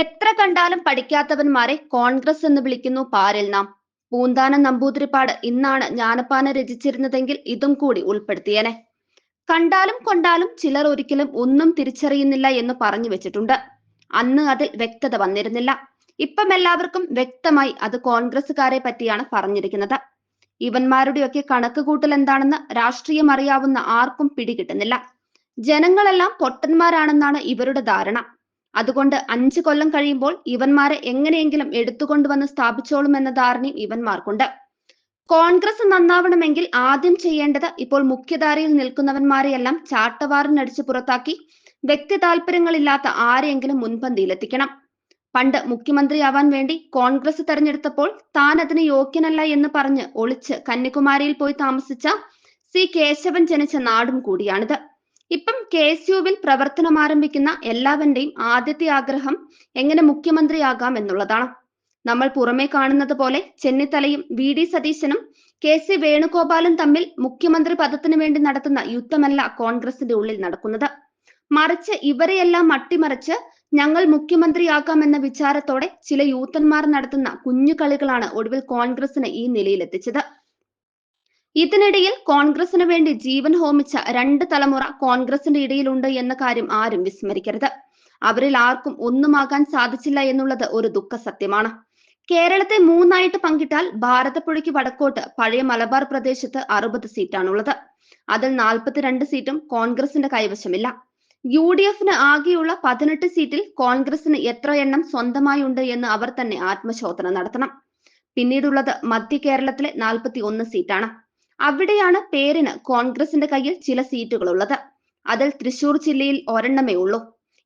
എത്ര കണ്ടാലും പഠിക്കാത്തവന്മാരെ കോൺഗ്രസ് എന്ന് വിളിക്കുന്നു പാരിൽ നാം. പൂന്താനം നമ്പൂതിരിപ്പാട് ഇന്നാണ് ജ്ഞാനപ്പാന രചിച്ചിരുന്നതെങ്കിൽ ഇതും കൂടി ഉൾപ്പെടുത്തിയേനെ. കണ്ടാലും കൊണ്ടാലും ചിലർ ഒരിക്കലും ഒന്നും തിരിച്ചറിയുന്നില്ല എന്ന് പറഞ്ഞു വെച്ചിട്ടുണ്ട്. അന്ന് അതിൽ വ്യക്തത വന്നിരുന്നില്ല. ഇപ്പം എല്ലാവർക്കും വ്യക്തമായി അത് കോൺഗ്രസ്സുകാരെ പറ്റിയാണ് പറഞ്ഞിരിക്കുന്നത്. ഇവന്മാരുടെയൊക്കെ കണക്ക് കൂട്ടൽ എന്താണെന്ന് രാഷ്ട്രീയം അറിയാവുന്ന ആർക്കും പിടികിട്ടുന്നില്ല. ജനങ്ങളെല്ലാം പൊട്ടന്മാരാണെന്നാണ് ഇവരുടെ ധാരണ. അതുകൊണ്ട് അഞ്ച് കൊല്ലം കഴിയുമ്പോൾ ഇവന്മാരെ എങ്ങനെയെങ്കിലും എടുത്തുകൊണ്ടുവന്ന് സ്ഥാപിച്ചോളും എന്ന ധാരണയും ഇവന്മാർക്കുണ്ട്. കോൺഗ്രസ് നന്നാവണമെങ്കിൽ ആദ്യം ചെയ്യേണ്ടത് ഇപ്പോൾ മുഖ്യധാരയിൽ നിൽക്കുന്നവന്മാരെയെല്ലാം ചാട്ടവാറിനടിച്ച് പുറത്താക്കി വ്യക്തി താല്പര്യങ്ങളില്ലാത്ത ആരെയെങ്കിലും മുൻപന്തിയിലെത്തിക്കണം. പണ്ട് മുഖ്യമന്ത്രിയാവാൻ വേണ്ടി കോൺഗ്രസ് തെരഞ്ഞെടുത്തപ്പോൾ താൻ അതിന് യോഗ്യനല്ല എന്ന് പറഞ്ഞ് ഒളിച്ച് കന്യാകുമാരിയിൽ പോയി താമസിച്ച സി കേശവൻ ജനിച്ച നാടും കൂടിയാണിത്. ഇപ്പം കെ എസ് യുവിൽ പ്രവർത്തനം ആരംഭിക്കുന്ന എല്ലാവരുടെയും ആദ്യത്തെ ആഗ്രഹം എങ്ങനെ മുഖ്യമന്ത്രിയാകാം എന്നുള്ളതാണ്. നമ്മൾ പുറമേ കാണുന്നത് പോലെ ചെന്നിത്തലയും വി ഡി സതീശനും കെ സി വേണുഗോപാലും തമ്മിൽ മുഖ്യമന്ത്രി പദത്തിനു വേണ്ടി നടത്തുന്ന യുദ്ധമല്ല കോൺഗ്രസിന്റെ ഉള്ളിൽ നടക്കുന്നത്. മറിച്ച് ഇവരെയെല്ലാം മട്ടിമറിച്ച് ഞങ്ങൾ മുഖ്യമന്ത്രിയാക്കാം എന്ന വിചാരത്തോടെ ചില യൂത്തന്മാർ നടത്തുന്ന കുഞ്ഞു കളികളാണ് ഒടുവിൽ കോൺഗ്രസിന് ഈ നിലയിലെത്തിച്ചത്. ഇതിനിടയിൽ കോൺഗ്രസിന് വേണ്ടി ജീവൻ ഹോമിച്ച രണ്ട് തലമുറ കോൺഗ്രസിന്റെ ഇടയിലുണ്ട് എന്ന കാര്യം ആരും വിസ്മരിക്കരുത്. അവരിൽ ആർക്കും ഒന്നുമാകാൻ സാധിച്ചില്ല എന്നുള്ളത് ഒരു ദുഃഖ സത്യമാണ്. കേരളത്തെ മൂന്നായിട്ട് പങ്കിട്ടാൽ ഭാരതപ്പുഴയ്ക്ക് വടക്കോട്ട് പഴയ മലബാർ പ്രദേശത്ത് അറുപത് സീറ്റാണുള്ളത്. അതിൽ നാൽപ്പത്തിരണ്ട് സീറ്റും കോൺഗ്രസിന്റെ കൈവശമില്ല. യു ഡി എഫിന് ആകെയുള്ള പതിനെട്ട് സീറ്റിൽ കോൺഗ്രസിന് എത്ര എണ്ണം സ്വന്തമായി ഉണ്ട് എന്ന് അവർ തന്നെ ആത്മശോധന നടത്തണം. പിന്നീടുള്ളത് മധ്യ കേരളത്തിലെ നാൽപ്പത്തി ഒന്ന് സീറ്റാണ്. അവിടെയാണ് പേരിന് കോൺഗ്രസിന്റെ കയ്യിൽ ചില സീറ്റുകൾ ഉള്ളത് അതിൽ തൃശൂർ ജില്ലയിൽ ഒരെണ്ണമേ ഉള്ളൂ.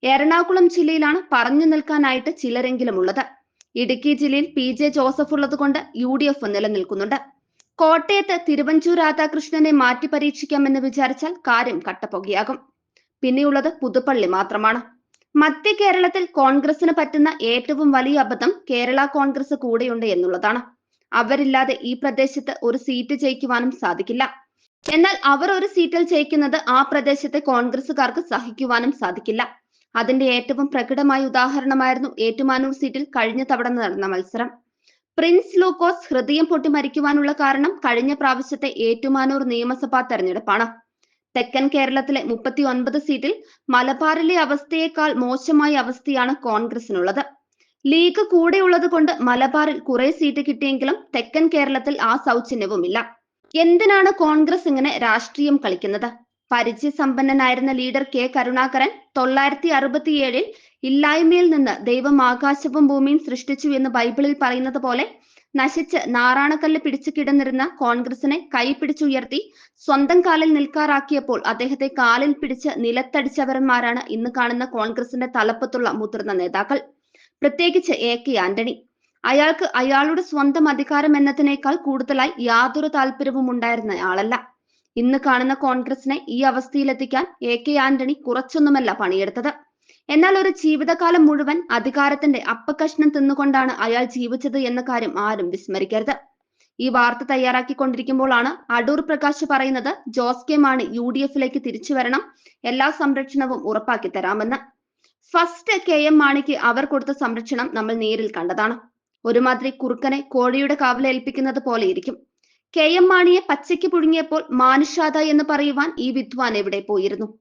എറണാകുളം ജില്ലയിലാണ് പറഞ്ഞു നിൽക്കാനായിട്ട് ചിലരെങ്കിലും ഉള്ളത് ഇടുക്കി ജില്ലയിൽ പി ജെ ജോസഫ് ഉള്ളത് കൊണ്ട് യു ഡി എഫ് നിലനിൽക്കുന്നുണ്ട്. കോട്ടയത്ത് തിരുവഞ്ചൂർ രാധാകൃഷ്ണനെ മാറ്റി പരീക്ഷിക്കാമെന്ന് വിചാരിച്ചാൽ കാര്യം കട്ടപ്പുകയാകും. പിന്നെയുള്ളത് പുതുപ്പള്ളി മാത്രമാണ്. മധ്യ കേരളത്തിൽ കോൺഗ്രസിന് പറ്റുന്ന ഏറ്റവും വലിയ അബദ്ധം കേരള കോൺഗ്രസ് കൂടെയുണ്ട് എന്നുള്ളതാണ്. അവരില്ലാതെ ഈ പ്രദേശത്ത് ഒരു സീറ്റ് ജയിക്കുവാനും സാധിക്കില്ല. എന്നാൽ അവർ ഒരു സീറ്റിൽ ജയിക്കുന്നത് ആ പ്രദേശത്തെ കോൺഗ്രസുകാർക്ക് സഹിക്കുവാനും സാധിക്കില്ല. അതിന്റെ ഏറ്റവും പ്രകടമായ ഉദാഹരണമായിരുന്നു ഏറ്റുമാനൂർ സീറ്റിൽ കഴിഞ്ഞ തവണ നടന്ന മത്സരം. പ്രിൻസ് ലൂക്കോസ് ഹൃദയം പൊട്ടി മരിക്കുവാനുള്ള കാരണം കഴിഞ്ഞ പ്രാവശ്യത്തെ ഏറ്റുമാനൂർ നിയമസഭാ തെരഞ്ഞെടുപ്പാണ്. തെക്കൻ കേരളത്തിലെ മുപ്പത്തി ഒൻപത് സീറ്റിൽ മലബാറിലെ അവസ്ഥയേക്കാൾ മോശമായ അവസ്ഥയാണ് കോൺഗ്രസിനുള്ളത് ലീഗ് കൂടെയുള്ളത് കൊണ്ട് മലബാറിൽ കുറെ സീറ്റ് കിട്ടിയെങ്കിലും തെക്കൻ കേരളത്തിൽ ആ സൗജന്യവുമില്ല. എന്തിനാണ് കോൺഗ്രസ് ഇങ്ങനെ രാഷ്ട്രീയം കളിക്കുന്നത്? പരിചയസമ്പന്നനായിരുന്ന ലീഡർ കെ കരുണാകരൻ തൊള്ളായിരത്തി അറുപത്തിയേഴിൽ ഇല്ലായ്മയിൽ നിന്ന് ദൈവം ആകാശവും ഭൂമിയും സൃഷ്ടിച്ചു എന്ന് ബൈബിളിൽ പറയുന്നത് പോലെ നശിച്ച് നാറാണക്കല്ല് പിടിച്ചു കിടന്നിരുന്ന കോൺഗ്രസിനെ കൈ പിടിച്ചുയർത്തി സ്വന്തം കാലിൽ നിൽക്കാറാക്കിയപ്പോൾ അദ്ദേഹത്തെ കാലിൽ പിടിച്ച് നിലത്തടിച്ചവരന്മാരാണ് ഇന്ന് കാണുന്ന കോൺഗ്രസിന്റെ തലപ്പത്തുള്ള മുതിർന്ന നേതാക്കൾ. പ്രത്യേകിച്ച് എ കെ ആന്റണി. അയാൾക്ക് അയാളുടെ സ്വന്തം അധികാരം എന്നതിനേക്കാൾ കൂടുതലായി യാതൊരു താല്പര്യവും ഉണ്ടായിരുന്ന ആളല്ല. ഇന്ന് കാണുന്ന കോൺഗ്രസിനെ ഈ അവസ്ഥയിലെത്തിക്കാൻ എ കെ ആന്റണി കുറച്ചൊന്നുമല്ല പണിയെടുത്തത്. എന്നാൽ ഒരു ജീവിതകാലം മുഴുവൻ അധികാരത്തിന്റെ അപ്പകഷ്ണം തിന്നുകൊണ്ടാണ് അയാൾ ജീവിച്ചത് എന്ന കാര്യം ആരും വിസ്മരിക്കരുത്. ഈ വാർത്ത തയ്യാറാക്കിക്കൊണ്ടിരിക്കുമ്പോഴാണ് അടൂർ പ്രകാശ് പറയുന്നത് Jose K Mani U D എഫിലേക്ക് തിരിച്ചു വരണം എല്ലാ സംരക്ഷണവും ഉറപ്പാക്കി തരാമെന്ന്. ഫസ്റ്റ് കെ എം മാണിക്ക് അവർ കൊടുത്ത സംരക്ഷണം നമ്മൾ നേരിൽ കണ്ടതാണ്. ഒരുമാതിരി കുറുക്കനെ കോഴിയുടെ കാവലേൽപ്പിക്കുന്നത് പോലെ ഇരിക്കും. കെ എം മാണിയെ പച്ചയ്ക്ക് പുഴുങ്ങിയപ്പോൾ മാനുഷാദ എന്ന് പറയുവാൻ ഈ വിദ്വാൻ എവിടെ പോയിരുന്നു?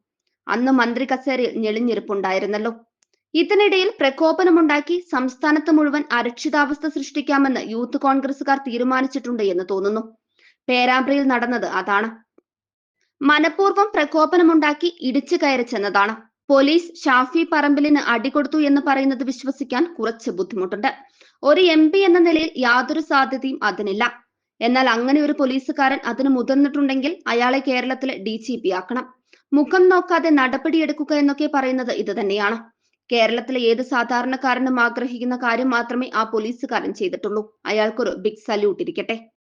അന്ന് മന്ത്രി കസേരയിൽ ഞെളിഞ്ഞിരിപ്പുണ്ടായിരുന്നല്ലോ. ഇതിനിടയിൽ പ്രകോപനമുണ്ടാക്കി സംസ്ഥാനത്ത് മുഴുവൻ അരക്ഷിതാവസ്ഥ സൃഷ്ടിക്കാമെന്ന് യൂത്ത് കോൺഗ്രസുകാർ തീരുമാനിച്ചിട്ടുണ്ട് എന്ന് തോന്നുന്നു. പേരാമ്പ്രയിൽ നടന്നത് അതാണ്. മനഃപൂർവം പ്രകോപനമുണ്ടാക്കി ഇടിച്ചു കയറി ചെന്നതാണ്. പോലീസ് ഷാഫി പറമ്പിലിന് അടികൊടുത്തു എന്ന് പറയുന്നത് വിശ്വസിക്കാൻ കുറച്ച് ബുദ്ധിമുട്ടുണ്ട്. ഒരു എം പി എന്ന നിലയിൽ യാതൊരു സാധ്യതയും അതിനില്ല. എന്നാൽ അങ്ങനെ ഒരു പോലീസുകാരൻ അതിന് മുതിർന്നിട്ടുണ്ടെങ്കിൽ അയാളെ കേരളത്തിലെ ഡി ജി പി ആക്കണം. മുഖം നോക്കാതെ നടപടിയെടുക്കുക എന്നൊക്കെ പറയുന്നത് ഇത് തന്നെയാണ്. കേരളത്തിലെ ഏത് സാധാരണക്കാരനും ആഗ്രഹിക്കുന്ന കാര്യം മാത്രമേ ആ പോലീസുകാരൻ ചെയ്തിട്ടുള്ളൂ. അയാൾക്കൊരു ബിഗ് സല്യൂട്ട് ഇരിക്കട്ടെ.